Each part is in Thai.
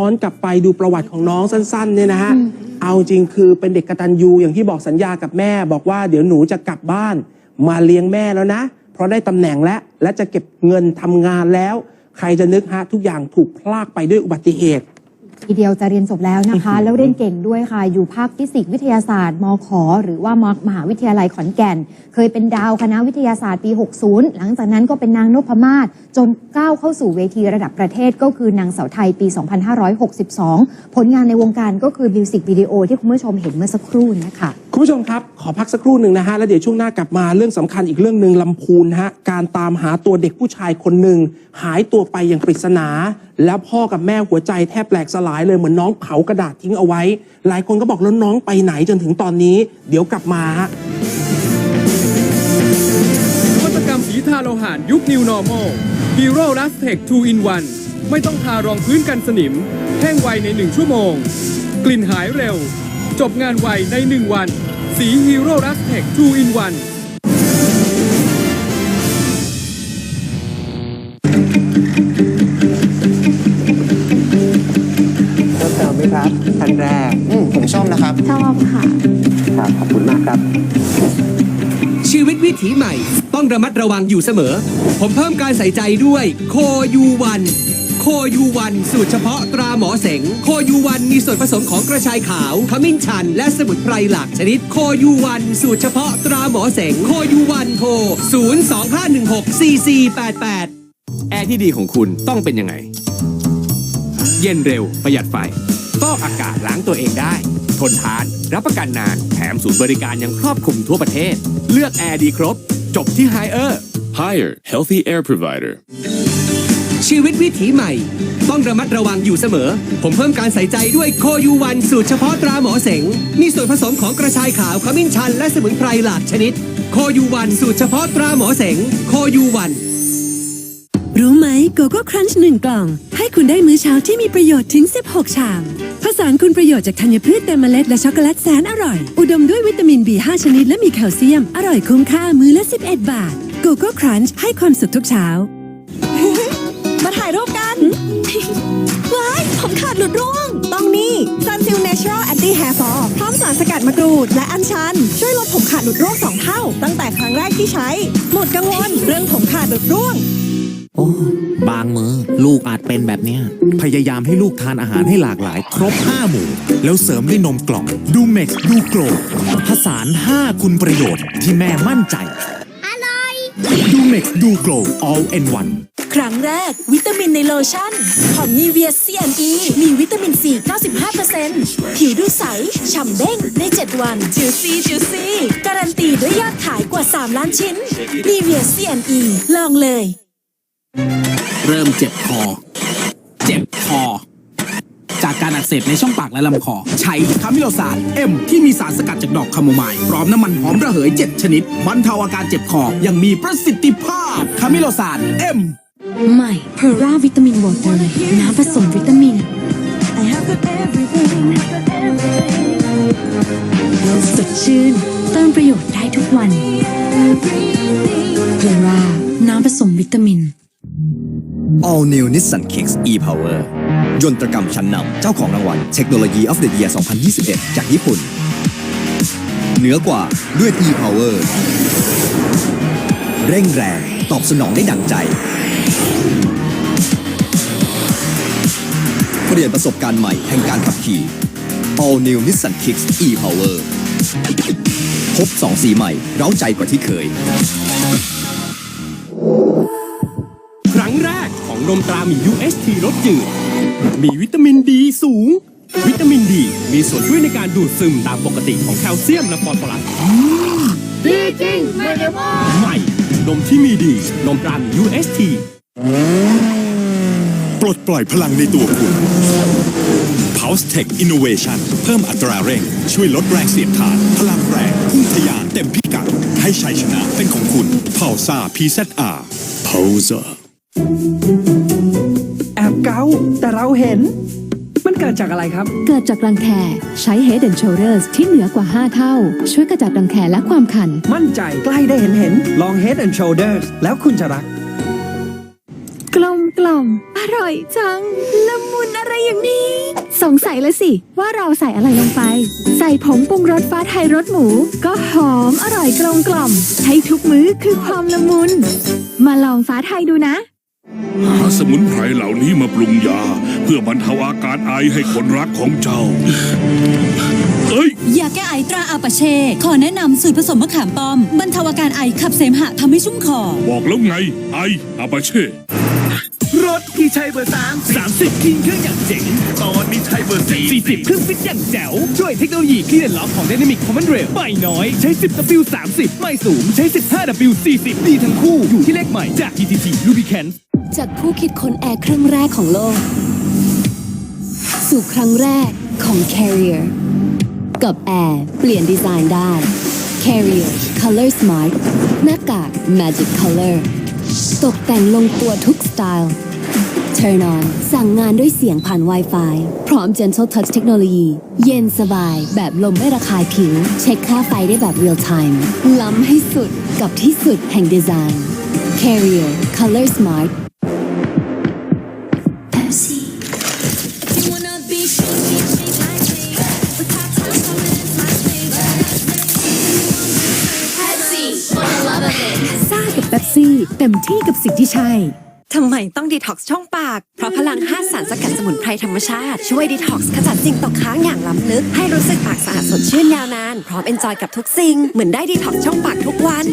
ย้อนกลับไปดูประวัติของน้องสั้นๆเนี่ยนะฮะ เอาจริงคือเป็นเด็กกตัญญูอย่างที่บอกสัญญากับแม่บอกว่าเดี๋ยวหนูจะกลับบ้าน มาเลี้ยงแม่แล้วนะ เพราะได้ตำแหน่งแล้ว และจะเก็บเงินทำงานแล้ว ใครจะนึกฮะทุกอย่างถูกพลากไปด้วยอุบัติเหตุ ทีเดียวจะเรียนจบแล้วนะคะ แล้วเรียนเก่งด้วยค่ะ อยู่ภาคฟิสิกส์วิทยาศาสตร์มขหรือว่ามมหาวิทยาลัยขอนแก่น เคยเป็นดาวคณะวิทยาศาสตร์ปี 60 หลังจากนั้นก็เป็นนางนพมาศจนก้าวเข้าสู่เวทีระดับประเทศก็คือนางเสาวไทยปี 2562 ผลงานในวงการก็คือมิวสิกวิดีโอที่คุณผู้ชมเห็นเมื่อสักครู่เนะคะ คุณผู้ชมครับ ขอพักสักครู่หนึ่งนะฮะ แล้วเดี๋ยวช่วงหน้ากลับมาเรื่องสำคัญอีกเรื่องหนึ่งลำพูนฮะ การตามหาตัวเด็กผู้ชายคนหนึ่งหายตัวไปอย่างปริศนา แล้วพ่อกับแม่หัวใจแทบแหลกสลายเลยเหมือนน้องเผากระดาษทิ้งเอาไว้ หลายคนก็บอกแล้วน้องไปไหนจนถึงตอนนี้ เดี๋ยวกลับมาฮะนวัตกรรมสีทาโลหะยุค New Normal Hero Last Tech 2 in 1 ไม่ต้องทารองพื้นกันสนิม แห้งไวใน 1 ชั่วโมง กลิ่นหายเร็ว จบงานไวใน 1 วัน สี Hero Last Tech 2 in 1เพิ่มเติมไหมครับท่านแรกอืมผมชอบนะครับ ชอบค่ะ ครับ ขอบคุณมากครับ ชีวิตวิถีใหม่ ต้องระมัดระวังอยู่เสมอ ผมเพิ่มการใส่ใจด้วยโคยูวัน โคยูวันสูตรเฉพาะตราหมอเสง โคยูวันมีส่วนผสมของกระชายขาว ขมิ้นชัน และสมุนไพรหลากชนิด โคยูวันสูตรเฉพาะตราหมอเสง โคยูวันโทร 025164488 แอร์ที่ดีของคุณต้องเป็นยังไง เย็นเร็วประหยัดไฟฟอกอากาศล้างตัวเองได้ ทนทาน รับประกันนาน แถมศูนย์บริการยังครอบคลุมทั่วประเทศ เลือกแอร์ดีครบ จบที่ไฮเออร์ Higher Healthy Air Provider. ชีวิตวิถีใหม่ ต้องระมัดระวังอยู่เสมอ ผมเพิ่มการใส่ใจด้วยโคยูวันสูตรเฉพาะตราหมอเสง มีส่วนผสมของกระชายขาวขมิ้นชัน และสมุนไพรหลากชนิด โคยูวันสูตรเฉพาะตราหมอเสง โคยูวัน รู้ไหมโกโก้ครันช์หนึ่งกล่อง ให้คุณได้มื้อเช้าที่มีประโยชน์ถึง 16 ชาม ผสานคุณประโยชน์จากธัญพืชเต็มเมล็ดและช็อกโกแลตแสนอร่อย อุดมด้วยวิตามิน B5 ชนิดและมีแคลเซียม อร่อยคุ้มค่ามื้อละ 11 บาทโกโก้ครันช์ให้ความสุขทุกเช้ามา ถ่ายรูปกัน ว้าย ผมขาดหลุดร่วง ต้องนี่ Sunsil Natural Anti Hair Fall พร้อมสารสกัดมะกรูด และอัญชัน ช่วยลดผมขาดหลุดร่วง2เท่า ตั้งแต่ครั้งแรกที่ใช้ หมดกังวลเรื่องผมขาดหลุดร่วง โอ้บางมือลูกอาจเป็นแบบเนี้ย พยายามให้ลูกทานอาหารให้หลากหลาย ครบ 5 หมู่ แล้วเสริมด้วยนมกล่องดูเม็กซ์ดูโกรผสาน 5 คุณประโยชน์ที่แม่มั่นใจ อร่อย ดูเม็กซ์ดูโกร all in one ครั้งแรก วิตามินในโลชั่น ของ Nivea CNE มีวิตามิน C 95%ผิวดูใส ฉ่ำเด้งใน 7 วันจิวซี่จิวซี่การันตีด้วยยอดขายกว่า 3 ล้านชิ้น Nivea CNE ลองเลย เริ่มเจ็บคอ เจ็บคอจากการอักเสบในช่องปากและลำคอ ใช้คามิโลซานเอ็มที่มีสารสกัดจากดอกคาโมไมล์พร้อมน้ำมันหอมระเหย 7 ชนิดบรรเทาอาการเจ็บคออยังมีประสิทธิภาพคามิโลซานเอ็ม ใหม่เพอร่าวิตามินวอเตอร์น้ำผสมวิตามินสดชื่นเติมประโยชน์ได้ทุกวันเพอร่าน้ำผสมวิตามิน All New Nissan Kicks e-Power ยนตรกรรมชั้นนำเจ้าของรางวัล Technology of the Year 2021 จากญี่ปุ่น เหนือกว่าด้วย e-Power เร่งแรง ตอบสนองได้ดังใจ เปลี่ยนประสบการณ์ใหม่แห่งการขับขี่ All New Nissan Kicks e-Power พบสองสีใหม่ เร้าใจกว่าที่เคย ครั้งแรกของนมตราหมี UHT รสจืด มีวิตามินดีสูง วิตามินดีมีส่วนช่วยในการดูดซึมตามปกติของแคลเซียมและฟอสฟอรัสดีจริงไม่ได้ว่าใหม่นมที่มีดี นมตราหมี UHT ปลดปล่อยพลังในตัวคุณ Pulse Tech Innovation เพิ่มอัตราเร่ง ช่วยลดแรงเสียดทาน พลังแรงพุ่งทะยานเต็มพิกัด ให้ชัยชนะเป็นของคุณ p u l s a PZR Pulsar แอบเกาแต่เราเห็น มันเกิดจากอะไรครับ เกิดจากรังแคใช้ Head and Shoulders ที่เหนือกว่า 5 เท่า ช่วยกระจัดรังแคและความคัน มั่นใจใกล้ได้เห็นเห็นลอง Head and Shoulders แล้วคุณจะรัก กลมกล่อม อร่อยจัง ละมุนอะไรอย่างนี้ สงสัยแล้วสิ ว่าเราใส่อะไรลงไป ใส่ผงปรุงรสฟ้าไทยรสหมู ก็หอมอร่อยกลมกล่อมใช้ทุกมื้อคือความละมุน มาลองฟ้าไทยดูนะ หาสมุนไพรเหล่านี้มาปรุงยา เพื่อบรรเทาอาการไอให้คนรักของเจ้า เอ้ย ยาแก้ไอตราอาปาเช่ ขอแนะนำสูตรผสมมะขามป้อม บรรเทาอาการไอขับเสมหะทำให้ชุ่มคอ บอกแล้วไง ไออาปาเช่รถที่ ใช้เบอร์สามสามสิบคิงเครื่องอย่างเจ๋ง ตอนนี้ใช้เบอร์สี่สี่สิบเครื่องฟิตอย่างแจ๋ว ด้วยเทคโนโลยีคลีนล็อกของ Dynamic Command Rail ไม่น้อยใช้ 10 W 30ไม่สูงใช้ 15 W 40ดีทั้งคู่อยู่ที่เลขใหม่จาก TTT Lubricants จากผู้คิดค้นแอร์เครื่องแรกของโลก สู่ครั้งแรกของ Carrier กับแอร์เปลี่ยนดีไซน์ได้ Carrier Color Smart หน้ากาก Magic Color ตกแต่งลงตัวทุกสไตล์ Turn on สั่งงานด้วยเสียงผ่าน Wi-Fi พร้อม Gentle Touch เทคโนโลยี เย็นสบาย แบบลมไม่ระคายผิว เช็คค่าไฟได้แบบ Real Time ล้ำให้สุดกับที่สุดแห่งดีไซน์ Carrier Color Smart Pepsi You wanna be shake it, shake like me With hot times coming in fast Pepsi for the love of it ซ่ากับเป๊ปซี่เต็มที่กับสิ่งที่ใช่ ทำไมต้องดีท็อกซ์ช่องปาก เพราะพลัง5สารสกัดสมุนไพรธรรมชาติ ช่วยดีท็อกซ์ขจัดสิ่งตกค้างอย่างล้ำลึก ให้รู้สึกปากสะอาดสดชื่นยาวนาน พร้อมเอนจอยกับทุกสิ่ง เหมือนได้ดีท็อกซ์ช่องปากทุกวัน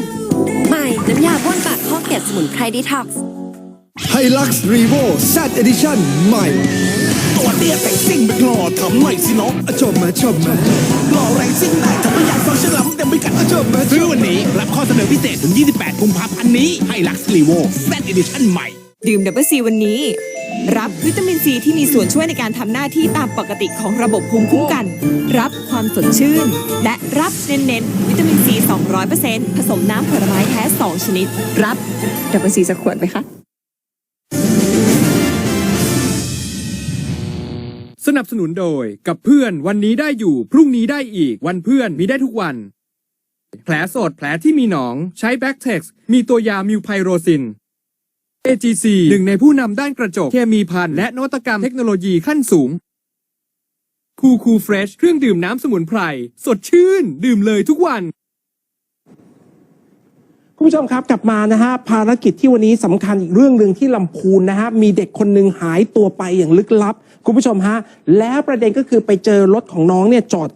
ใหม่ น้ำยาบ้วนปากข้อเกลียดสมุนไพรดีท็อกซ์ไฮลักซ์รีโวแซดเอดิชั่นใหม่ตัวเตี้ยแต่สิ่งไม่กลอทำหน่อยสิน้องชมมาชมมากลอแรงสิ่งไหนทำให้อยากฟังฉลามเต็มไปกัดชมมาซื้อวันนี้รับข้อเสนอพิเศษถึง 28กุมภาพันธ์นี้ให้ลักซ์ลีโวแซดอีดิชั่นใหม่ ดื่มดับเบิลซีวันนี้ รับวิตามินซีที่มีส่วนช่วยในการทำหน้าที่ตามปกติของระบบภูมิคุ้มกัน รับความสดชื่น และรับเน้นๆวิตามินซี 200%ผสมน้ำผลไม้แท้ 2 ชนิด รับดับเบิลซีสักขวดไหมคะ สนับสนุนโดยกับเพื่อนวันนี้ได้อยู่พรุ่งนี้ได้อีกวันเพื่อนมีได้ทุกวัน แผลสดแผลที่มีหนองใช้แบ็กเท็กซ์มีตัวยามิวไพโรซิน AGC หนึ่งในผู้นำด้านกระจก เคมีพันและนวัตกรรมเทคโนโลยีขั้นสูง คูคูเฟรชเครื่องดื่มน้ำสมุนไพร สดชื่น ดื่มเลยทุกวัน คุณผู้ชมครับกลับมานะฮะภารกิจที่วันนี้สำคัญอีกเรื่องหนึ่งที่ลำพูนนะฮะมีเด็กคนหนึ่งหายตัวไปอย่างลึกลับ คุณผู้ชมฮะ แล้วประเด็นก็คือไปเจอรถของน้องเนี่ยจอด